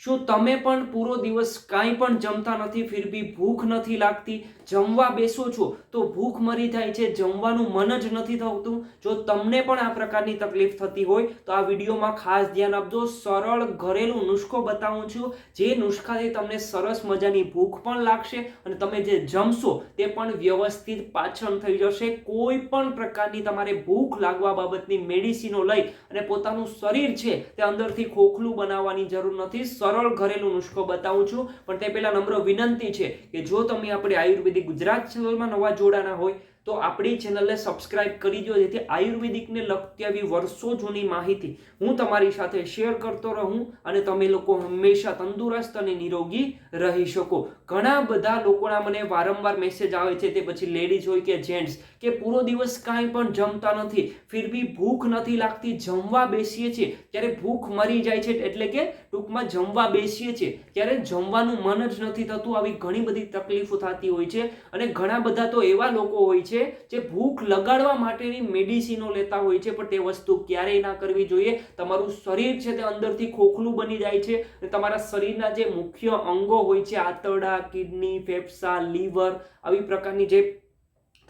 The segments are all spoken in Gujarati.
શું તમે પણ પૂરો દિવસ કાંઈ પણ જમતા નથી, ફિર બી ભૂખ નથી લાગતી? જમવા બેસો છો તો ભૂખ મરી જાય છે, જમવાનું મન જ નથી થતું. જો તમને પણ આ પ્રકારની તકલીફ થતી હોય, તો આ વિડીયોમાં ખાસ ધ્યાન આપજો. સરળ ઘરેલું નુસ્ખો બતાવું છું. જે નુસ્ખાથી તમને સરસ મજાની ભૂખ પણ લાગશે અને તમે જે જમશો તે પણ વ્યવસ્થિત પાચન થઈ જશે. કોઈ પણ પ્રકારની તમારે ભૂખ લાગવા બાબતની મેડિસિનો લઈ અને પોતાનું શરીર છે તે અંદરથી ખોખલું બનાવવાની જરૂર નથી. સરળ ઘરેલું નુસ્ખો બતાવું છું. પણ તે પહેલા નમ્ર વિનંતી છે કે જો તમે આપણે આયુર્વેદિક ગુજરાત ચેનલમાં નવા જોડાના હોય તો આપણી ચેનલને સબસ્ક્રાઇબ કરી દો જેથી આયુર્વેદિકને લગતી આવી વર્ષો જૂની માહિતી હું તમારી સાથે શેર કરતો રહું અને તમે લોકો હંમેશા તંદુરસ્ત અને નિરોગી રહી શકો. ઘણા બધા લોકોના મને વારંવાર મેસેજ આવે છે, તે પછી લેડીઝ હોય કે જેન્ટ્સ કે પૂરો દિવસ કાંઈ પણ જમતા નથી, ફિર બી ભૂખ નથી લાગતી, જમવા બેસીએ છીએ. ત્યારે ભૂખ મરી જાય છે એટલે કે ટૂંકમાં જમવા બેસીએ છીએ. ત્યારે જમવાનું મન જ નથી થતું, આવી ઘણી બધી તકલીફો થતી હોય છે. અને ઘણા બધા તો એવા લોકો હોય છે જે ભૂખ લગાડવા માટેની મેડિસિનો લેતા હોય છે, પણ તે વસ્તુ ક્યારેય ના કરવી જોઈએ. તમારું શરીર છે તે અંદરથી ખોખલું બની જાય છે અને તમારા શરીરના જે મુખ્ય અંગો હોય છે, આંતરડા, કિડની, ફેફસા, લીવર, આવી પ્રકારની જે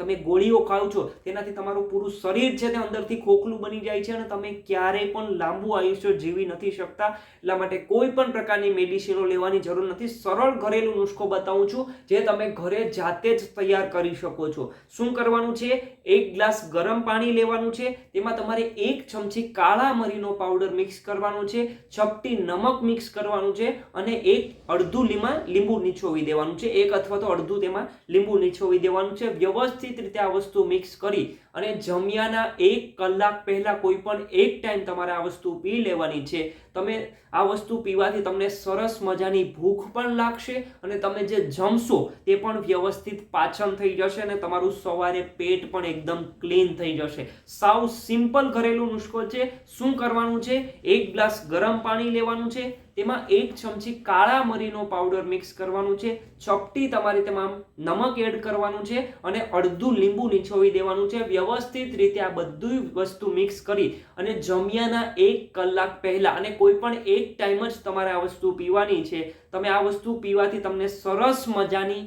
તમે ગોળીઓ ખાવ છો, તેનાથી તમારું પૂરું શરીર છે તે અંદરથી ખોખલું બની જાય છે અને તમે ક્યારેય પણ લાંબુ આયુષ્ય જીવી નથી શકતા. એટલા માટે કોઈ પણ પ્રકારની મેડિસિનો લેવાની જરૂર નથી. સરળ ઘરેલું નુસ્ખો બતાવું છું, જે તમે ઘરે જાતે જ તૈયાર કરી શકો છો. શું કરવાનું છે? એક ગ્લાસ ગરમ પાણી લેવાનું છે, તેમાં તમારે એક ચમચી કાળા મરીનો પાવડર મિક્સ કરવાનો છે ચપટી નમક મિક્સ કરવાનું છે અને એક અડધું લીમા લીંબુ નીચોવી દેવાનું છે. એક અથવા તો અડધું તેમાં લીંબુ નીચોવી દેવાનું છે. વ્યવસ્થિત રીતે આ વસ્તુ મિક્સ કરી અને જમ્યાના એક કલાક પહેલા કોઈ પણ એક ટાઈમ તમારે આ વસ્તુ પી લેવાની છે તમે આ વસ્તુ પીવાથી તમને સરસ મજાની ભૂખ પણ લાગશે અને તમે જે જમશો તે પણ વ્યવસ્થિત પાચન થઈ જશે અને તમારું સવારે પેટ પણ એકદમ ક્લીન થઈ જશે. સાવ સિમ્પલ ઘરેલું નુસ્ખો છે. શું કરવાનું છે? એક ગ્લાસ ગરમ પાણી લેવાનું છે. તેમાં એક ચમચી કાળા મરીનો પાવડર મિક્સ કરવાનું છે. ચપટી તમારે તેમાં નમક એડ કરવાનું છે અને અડધું લીંબુ નીચોવી દેવાનું છે. વ્યવસ્થિત રીતે આ બધું વસ્તુ મિક્સ કરી અને જમ્યાના એક કલાક પહેલાં અને કોઈ પણ એક ટાઈમ જ તમારે આ વસ્તુ પીવાની છે. તમે આ વસ્તુ પીવાથી તમને સરસ મજાની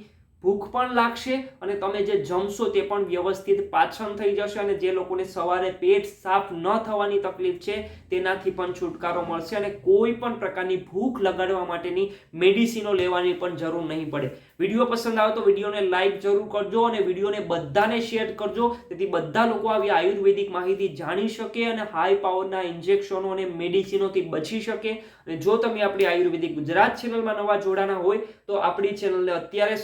ભૂખ પણ લાગશે અને તમે જે જમશો તે પણ વ્યવસ્થિત પાચન થઈ જશે અને જે લોકોને સવારે પેટ સાફ ન થવાની તકલીફ છે, તેનાથી પણ છુટકારો મળશે અને કોઈ પણ પ્રકારની ભૂખ લગાડવા માટેની મેડિસિનો લેવાની પણ જરૂર નહીં પડે. વીડિયો પસંદ આવે તો વિડીયોને લાઇક જરૂર કરજો અને વિડીયોને બધાને શેર કરજો, તેથી બધા લોકો આવી આયુર્વેદિક માહિતી જાણી શકે અને હાઈ પાવરના ઇન્જેક્શનો અને મેડિસિનોથી બચી શકે. અને જો તમે આપણી આયુર્વેદિક ગુજરાત ચેનલમાં નવા જોડાના હોય, તો આપણી ચેનલને અત્યારે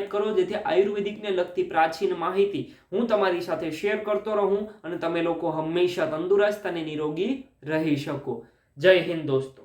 સબસ્ક્રાઇબ કરો, જેથી આયુર્વેદિકને લગતી પ્રાચીન માહિતી હું તમારી સાથે શેર કરતો રહું અને તમે લોકો હંમેશા તંદુરસ્ત અને નિરોગી રહી શકો. જય હિન્દ દોસ્તો.